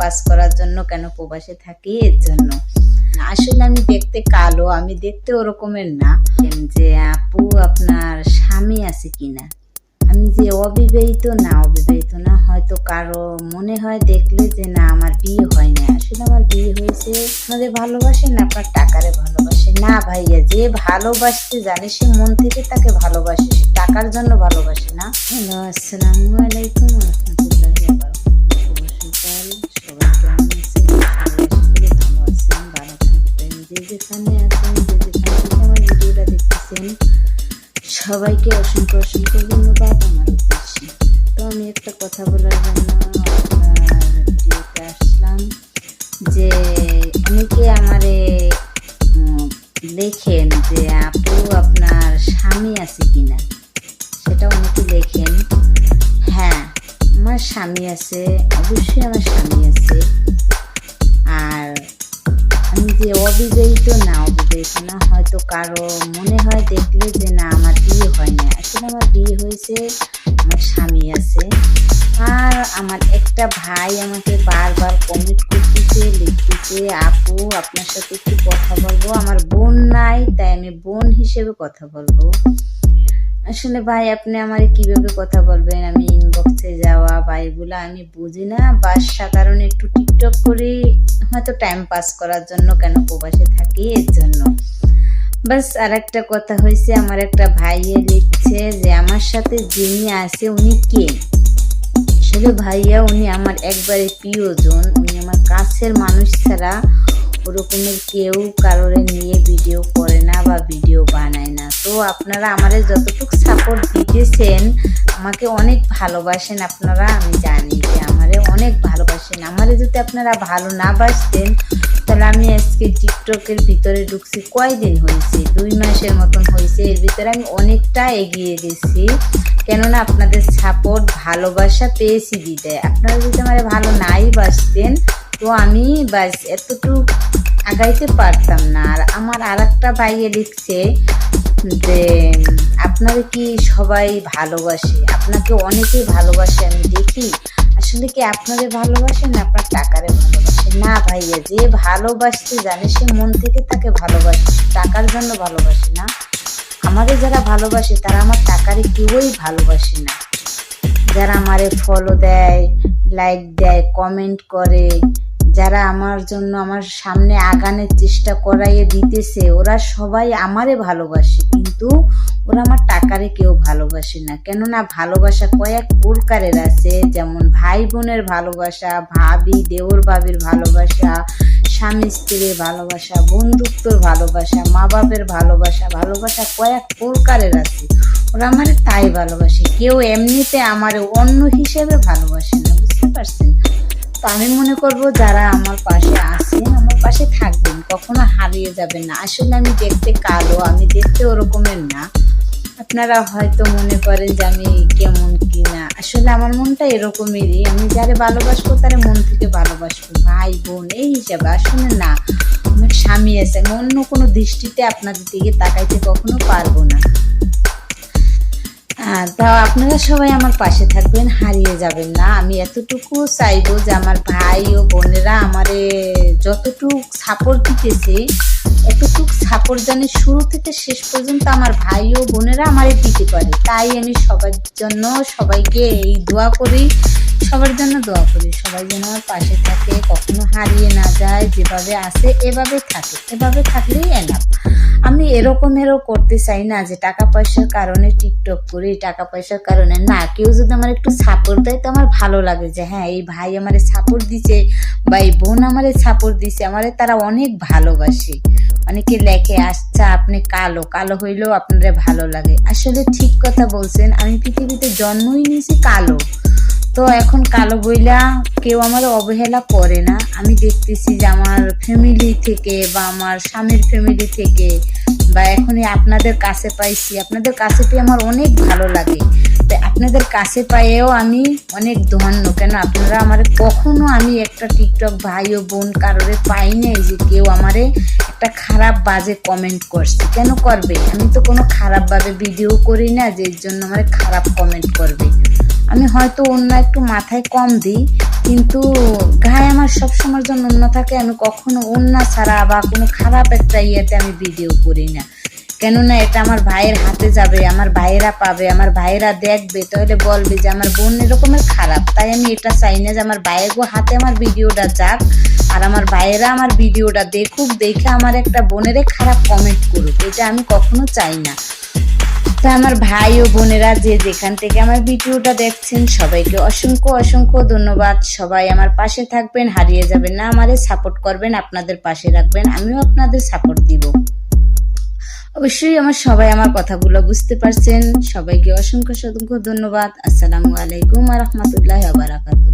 Pass করার জন্য কেন প্রবাসে থাকি? এর জন্য। আসলে আমি দেখতে কালো, আমি দেখতে ওরকমের না। যে আপু, আপনার স্বামী আছে কিনা? আমি যে অবিবাহিত না অবিবাহিত না, হয়তো কারও মনে হয় দেখলে যে না, আমার বিয়ে হয় না। আসলে আমার বিয়ে হয়েছে আপনাদের ভালোবাসেন আপনার টাকারে ভালোবাসে। না ভাইয়া, যে ভালোবাসতে জানে, সে মন থেকে তাকে ভালোবাসে টাকার জন্য ভালোবাসে না। হ্যালো, আসসালামু আলাইকুম। সবাইকে অসংখ্য অসংখ্য ধন্যবাদ আমার উদ্দেশ্যে। তো আমি একটা কথা বলার জন্য আসলাম যে অনেকে আমারে লেখেন যে, আপু, আপনার স্বামী আছে কিনা? সেটা অনেকে লেখেন। হ্যাঁ আমার স্বামী আছে, অবশ্যই আমার স্বামী আছে। আর আমি যে অবিবাহিত না অবিবাহিত না, হয়তো কারও মনে হয় দেখলে যে না, আমার বিয়ে হয় না আসলে আমার বিয়ে হয়েছে, আমার স্বামী আছে। আর আমার একটা ভাই আমাকে বারবার কমেন্ট করতেছে, লিখতেছে, আপু, আপনার সাথে একটু কথা বলব। আমার বোন নাই, তাই আমি বোন হিসেবে কথা বলব। আসলে ভাই, আপনি আমারে কীভাবে কথা বলবেন? আমি ইনবক্সে যাওয়া বা এগুলো আমি বুঝি না। বা সাধারণ একটু টিকটক করি হয়তো টাইম পাস করার জন্য কেন প্রবাসে থাকি? এর জন্য। বাস আর একটা কথা হয়েছে আমার একটা ভাইয়ে লিখছে যে আমার সাথে যিনি আছে, উনি কে? আসলে ভাইয়া, উনি আমার একবারে প্রিয়জন। উনি আমার কাছের মানুষ ছাড়া ওরকমের কেউ কারোরে নিয়ে ভিডিও করে না বা ভিডিও বানায় না। তো আপনারা আমারে যতটুকু সাপোর্ট দিতেছেন, আমাকে অনেক ভালোবাসেন আপনারা, আমি জানি যে আমারে অনেক ভালোবাসেন। আমারে যদি আপনারা ভালো না বাসতেন, তাহলে আমি আজকে টিকটকের ভিতরে ঢুকছি, কয়দিন হয়েছে? দুই মাসের মতন হয়েছে, এর ভিতরে আমি অনেকটা এগিয়ে গেছি। কেননা আপনাদের সাপোর্ট ভালোবাসা পেয়েছি বিদায়। আপনারা যদি আমার ভালো নাই বাসতেন তো আমি বাস এতটুকু আগাইতে পারতাম না। আর আমার আর একটা ভাইয়ে লিখছে যে, আপনারা কি সবাই ভালোবাসে? আপনাকে অনেকেই ভালোবাসে, আমি দেখি। আসলে কি আপনাদের ভালোবাসে না আপনার টাকারে ভালোবাসে? না ভাইয়া, যে ভালোবাসতে জানে, সে মন থেকে তাকে ভালোবাসে টাকার জন্য ভালোবাসে না। আমাদের যারা ভালোবাসে, তারা আমার টাকারে কেউই ভালোবাসে না। যারা আমারে ফলো দেয় লাইক দেয় কমেন্ট করে যারা আমার জন্য আমার সামনে আগানের চেষ্টা করাইয়ে দিতেছে, ওরা সবাই আমারে ভালোবাসে, কিন্তু ওরা আমার টাকারে কেউ ভালোবাসে না। কেননা ভালোবাসা কয়েক প্রকারের আছে, যেমন ভাই বোনের ভালোবাসা, ভাবি দেওর ভাবির ভালোবাসা, স্বামী, স্ত্রীর ভালোবাসা, বন্ধুত্বর ভালোবাসা মা বাপের ভালোবাসা ভালোবাসা কয়েক প্রকারের আছে। ওরা আমার তাই ভালোবাসে, কেউ এমনিতে আমার অন্য হিসেবে ভালোবাসে না, বুঝতে পারছেন? তো আমি মনে করব যারা আমার পাশে আছেন আমার পাশে থাকবেন, কখনো হারিয়ে যাবেন না। আসলে আমি দেখতে কালো, আমি দেখতে ওরকমের না। আপনারা হয়তো মনে করেন যে আমি কেমন কি না আসলে আমার মনটা এরকমেরই। আমি যারে ভালোবাসবো, তারে মন থেকে ভালোবাসবো। ভাই, বোন, এই হিসাবে আসলে না। আমার স্বামী আছে, আমি অন্য কোনো দৃষ্টিতে আপনাদের দিকে তাকাইতে কখনো পারব না। হ্যাঁ তা আপনারা সবাই আমার পাশে থাকবেন, হারিয়ে যাবেন না। আমি এতটুকু চাইব যে আমার ভাই ও বোনেরা আমারে যতটুকু সাপোর্ট দিতেছে, এতটুক সাপোর্ট জানি শুরু থেকে শেষ পর্যন্ত আমার ভাই ও বোনেরা আমারে দিতে পারে। তাই আমি সবার জন্য সবাইকে এই দোয়া করি, সবার জন্য দোয়া করি, সবাই যেন আমার পাশে থাকে, কখনো হারিয়ে না যায়, যেভাবে আসে এভাবে থাকে এভাবে থাকলেই এনাফ আমি এরকমেরও করতে চাই না যে টাকা পয়সার কারণে টিকটক করি, টাকা পয়সার কারণে না। কেউ যদি আমার একটু সাপোর্ট দেয় তো আমার ভালো লাগে যে হ্যাঁ এই ভাই আমার সাপোর্ট দিছে বা এই বোন আমারে সাপোর্ট দিছে, আমার তারা অনেক ভালোবাসে। অনেকে লেখে আচ্ছা আপনি কালো কালো হইলেও আপনারা ভালো লাগে। আসলে ঠিক কথা বলছেন, আমি পৃথিবীতে জন্মই নিয়েছি কালো। তো এখন কালো বইলা কেউ আমার অবহেলা করে না। আমি দেখতেছি যে আমার ফ্যামিলি থেকে বা আমার স্বামীর ফ্যামিলি থেকে বা এখনই আপনাদের কাছে পাইছি। আপনাদের কাছে পেয়ে আমার অনেক ভালো লাগে। তাই আপনাদের কাছে পাইয়েও আমি অনেক ধন্য। কেন আপনারা আমার কখনো আমি একটা টিকটক ভাই ও বোন কারোরে পাই নাই যে কেউ আমারে একটা খারাপ বাজে কমেন্ট করছে। কেন করবে? আমি তো কোনো খারাপভাবে ভিডিও করি না, যে জন্য আমার খারাপ কমেন্ট করবে। আমি হয়তো অন্য একটু মাথায় কম দিই, কিন্তু গায়ে আমার সবসময়ের জন্য অন্য থাকে, আমি কখনো অন্য ছাড়া বা কোনো খারাপ একটা ইয়েতে আমি ভিডিও করি না। কেননা এটা আমার ভাইয়ের হাতে যাবে, আমার ভাইয়েরা পাবে, আমার ভাইয়েরা দেখবে, তাহলে বলবে যে আমার বোন এরকমের খারাপ। তাই আমি এটা চাই না যে আমার ভাইয়ের হাতে আমার ভিডিওটা যাক, আর আমার ভাইয়েরা আমার ভিডিওটা দেখুক, দেখে আমার একটা বোনেরে খারাপ কমেন্ট করুক, এটা আমি কখনো চাই না। তা আমার ভাই ও বোনেরা যে যেখান থেকে আমার ভিডিওটা দেখছেন, সবাইকে অসংখ্য অসংখ্য ধন্যবাদ। সবাই আমার পাশে থাকবেন, হারিয়ে যাবেন না আমারে সাপোর্ট করবেন, আপনাদের পাশে রাখবেন, আমিও আপনাদের সাপোর্ট দিব। অবশ্যই আমার সবাই আমার কথাগুলো বুঝতে পারছেন। সবাইকে অসংখ্য অসংখ্য ধন্যবাদ। আসসালামু আলাইকুম রহমতুল্লাহ বারাকাতু